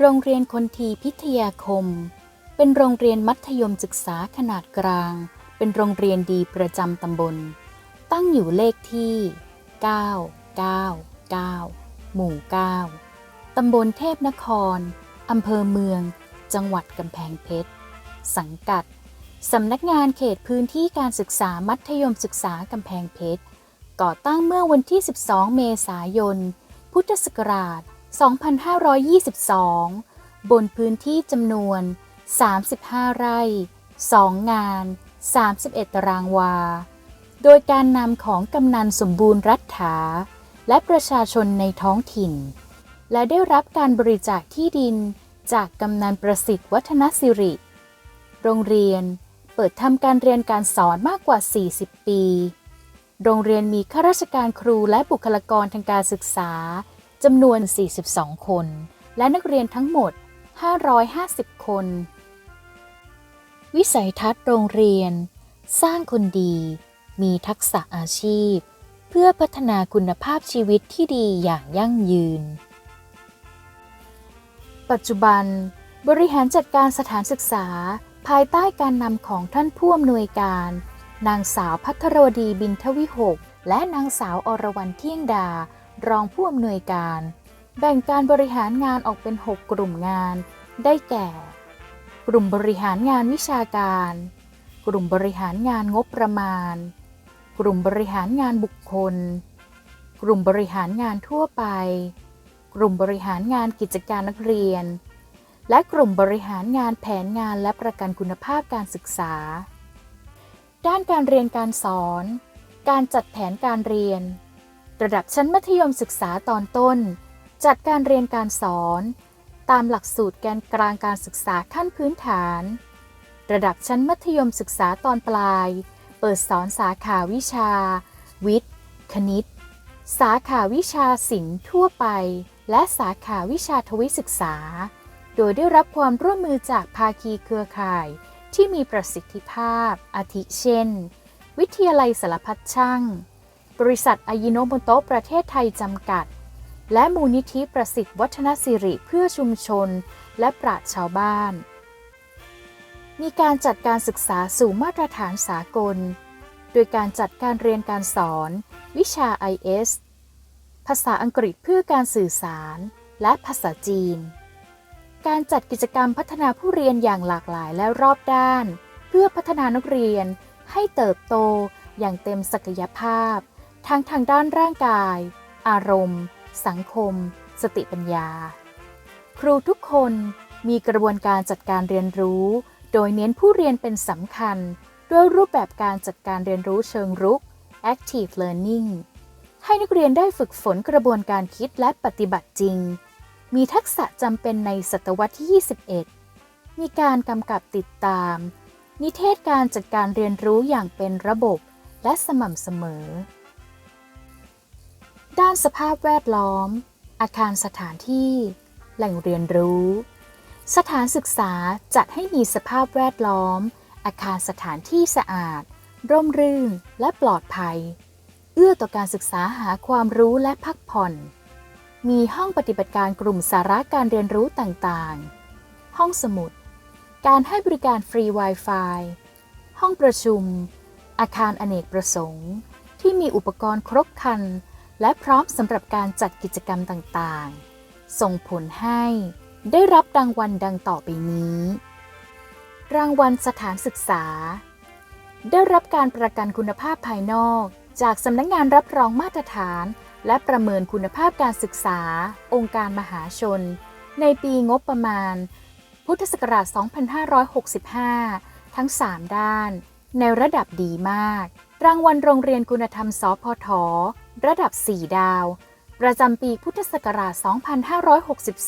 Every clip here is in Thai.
โรงเรียนคนทีพิทยาคม เป็นโรงเรียนมัธยมศึกษาขนาดกลาง เป็นโรงเรียนดีประจำตำบล ตั้งอยู่เลขที่ 999 หมู่ 9 ตำบลเทพนคร อำเภอเมือง จังหวัดกำแพงเพชร สังกัด สำนักงานเขตพื้นที่การศึกษามัธยมศึกษากำแพงเพชร ก่อตั้งเมื่อวันที่ 12 เมษายน พุทธศักราช 2522 บนพื้นที่จำนวน 35 ไร่ 2 งาน 31 ตารางวา โดยการนำของกำนันสมบูรณ์รัฐถา และประชาชนในท้องถิ่น และได้รับการบริจาคที่ดินจากกำนันประสิทธิ์วัฒนสิริ โรงเรียนเปิดทำการเรียนการสอนมากกว่า 40 ปี โรงเรียนมีข้าราชการครูและบุคลากรทางการศึกษา จำนวน 42 คน และนักเรียนทั้งหมด 550 คน วิสัยทัศน์โรงเรียน สร้างคนดี มีทักษะอาชีพ เพื่อพัฒนาคุณภาพชีวิตที่ดีอย่างยั่งยืน ปัจจุบัน บริหารจัดการสถานศึกษา ภายใต้การนำของท่านผู้อำนวยการ นางสาวพัทรวดีบินทวิหก และนางสาวอรวรรณเที่ยงดา รองผู้อำนวยการ แบ่งการบริหารงานออกเป็น 6 กลุ่มงาน ได้แก่ กลุ่มบริหารงานวิชาการ กลุ่มบริหารงานงบประมาณ กลุ่มบริหารงานบุคคล กลุ่มบริหารงานทั่วไป กลุ่มบริหารงานกิจการนักเรียน และกลุ่มบริหารงานแผนงานและประกันคุณภาพการศึกษา ด้านการเรียนการสอน การจัดแผนการเรียน ระดับชั้นมัธยมศึกษาตอนต้น จัดการเรียนการสอน ตามหลักสูตรแกนกลางการศึกษาขั้นพื้นฐาน ระดับชั้นมัธยมศึกษาตอนปลาย เปิดสอนสาขาวิชา วิทย์ คณิต สาขาวิชาศิลป์ทั่วไป และสาขาวิชาทวิศึกษา โดยได้รับความร่วมมือจากภาคีเครือข่ายที่มีประสิทธิภาพ อาทิเช่น วิทยาลัยสารพัดช่าง บริษัทอายิโนโมโตะประเทศไทยจำกัด และมูลนิธิประสิทธิ์วัฒนสิริเพื่อชุมชน และปราชชาวบ้าน มีการจัดการศึกษาสู่มาตรฐานสากล โดยการจัดการเรียนการสอน วิชา IS ภาษาอังกฤษเพื่อการสื่อสาร และภาษาจีน การจัดกิจกรรมพัฒนาผู้เรียนอย่างหลากหลายและรอบด้าน เพื่อพัฒนานักเรียนให้เติบโตอย่างเต็มศักยภาพ ทั้งทางด้านร่างกาย อารมณ์ สังคม สติปัญญา ครูทุกคนมีกระบวนการจัดการเรียนรู้ โดยเน้นผู้เรียนเป็นสำคัญ ด้วยรูปแบบการจัดการเรียนรู้เชิงรุก active learning ให้นักเรียนได้ฝึกฝนกระบวนการคิดและปฏิบัติจริง มีทักษะจำเป็นในศตวรรษที่ 21 มีการกำกับติดตาม นิเทศการจัดการเรียนรู้อย่างเป็นระบบและสม่ำเสมอ สภาพแวดล้อม อาคารสถานที่ แหล่งเรียนรู้ สถานศึกษาจัดให้มีสภาพแวดล้อม อาคารสถานที่สะอาด ร่มรื่นและปลอดภัย เอื้อต่อการศึกษาหาความรู้และพักผ่อน มีห้องปฏิบัติการกลุ่มสาระการเรียนรู้ต่างๆ ห้องสมุด การให้บริการฟรี Wi-Fi ห้องประชุม อาคารอเนกประสงค์ ที่มีอุปกรณ์ครบครัน และพร้อมสำหรับการจัดกิจกรรมต่างๆ ส่งผลให้ได้รับรางวัลดังต่อไปนี้ รางวัลสถานศึกษา ได้รับการประกันคุณภาพภายนอก จากสำนักงงานรับรองมาตรฐาน และประเมินคุณภาพการศึกษา องค์การมหาชน ในปีงบประมาณ พุทธศักราช 2565 ทั้ง 3 ด้าน ในระดับดีมาก รางวัลโรงเรียนคุณธรรมสพท ระดับ 4 ดาว ประจำปีพุทธศักราช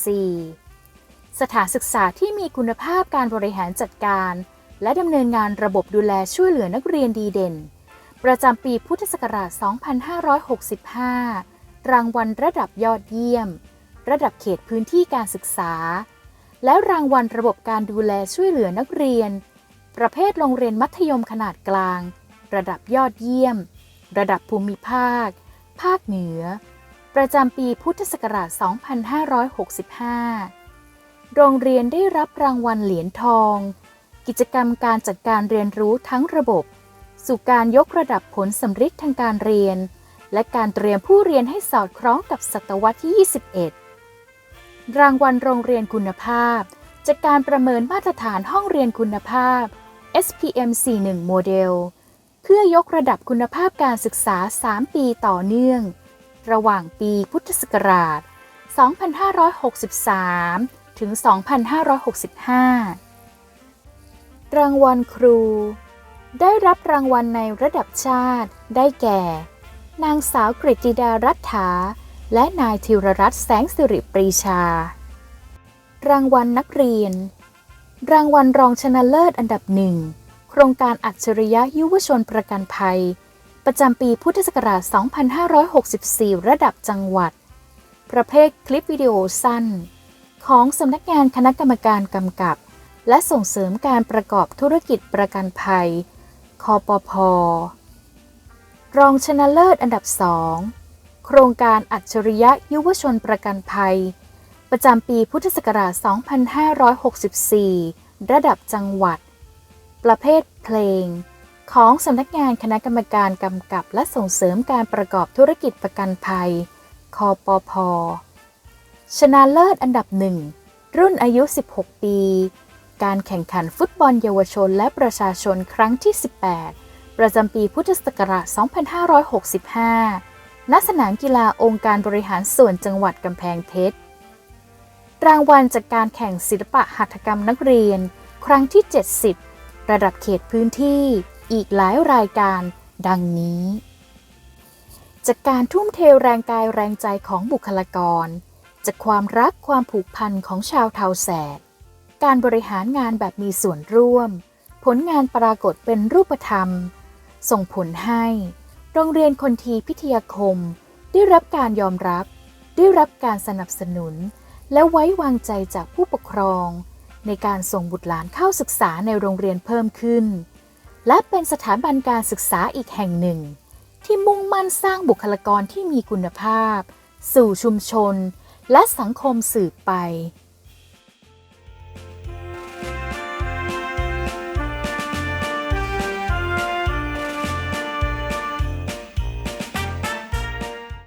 2564 สถานศึกษาที่มีคุณภาพการบริหารจัดการ และดำเนินงานระบบดูแลช่วยเหลือนักเรียนดีเด่น ประจำปีพุทธศักราช 2565 รางวัลระดับยอดเยี่ยม ระดับเขตพื้นที่การศึกษา และรางวัลระบบการดูแลช่วยเหลือนักเรียน ประเภทโรงเรียนมัธยมขนาดกลาง ระดับยอดเยี่ยม ระดับภูมิภาค ภาคเหนือ ประจำปีพุทธศักราช 2565 โรงเรียนได้รับรางวัลเหรียญทอง กิจกรรมการจัดการเรียนรู้ทั้งระบบ สู่การยกระดับผลสำฤทธิ์ทางการเรียน และการเตรียมผู้เรียนให้สอดคล้องกับศตวรรษที่ 21 รางวัลโรงเรียนคุณภาพ จากการประเมินมาตรฐานห้องเรียนคุณภาพ SPM 41 โมเดล เพื่อยกระดับคุณภาพการศึกษา 3 ปีต่อเนื่อง ระหว่างปีพุทธศักราช 2563 ถึง 2565 รางวัลครู ได้รับรางวัลในระดับชาติ ได้แก่ นางสาวกฤติดารัฐาและนายธีรรัตน์แสงสิริปรีชา รางวัลนักเรียน รางวัลรองชนะเลิศอันดับหนึ่ง โครงการอัจฉริยะยุวชนประกันภัย ประจำปีพุทธศักราช 2564 ระดับจังหวัด ประเภทคลิปวิดีโอสั้น ของสำนักงานคณะกรรมการกำกับ และส่งเสริมการประกอบธุรกิจประกันภัย คอปพรองชนะเลิศอันดับสองโครงการอัจฉริยะยุวชนประกันภัย ประจำปีพุทธศักราช 2564 ระดับจังหวัด ประเภทเพลง ของสำนักงานคณะกรรมการกำกับและส่งเสริมการประกอบธุรกิจประกันภัยคอปพ ชนะเลิศอันดับหนึ่ง รุ่นอายุ 16 ปี การแข่งขันฟุตบอลเยาวชนและประชาชนครั้งที่ 18 ประจำปีพุทธศักราช 2565 ณ สนามกีฬาองค์การบริหารส่วนจังหวัดกำแพงเพชรรางวัลจากการแข่งศิลปะหัตถกรรมนักเรียน ครั้งที่ 70 ระดับเขตพื้นที่อีกหลายรายการดังนี้ จากการทุ่มเทแรงกายแรงใจของบุคลากร จากความรักความผูกพันของชาวเทาแสดการบริหารงานแบบมีส่วนร่วม ผลงานปรากฏเป็นรูปธรรม ส่งผลให้ โรงเรียนคนทีพิทยาคม ได้รับการยอมรับ ได้รับการสนับสนุน และไว้วางใจจากผู้ปกครอง ในการส่งบุตรหลานเข้าศึกษาในโรงเรียนเพิ่มขึ้น และเป็นสถาบันการศึกษาอีกแห่งหนึ่ง ที่มุ่งมั่นสร้างบุคลากรที่มีคุณภาพ สู่ชุมชน และสังคมสืบไป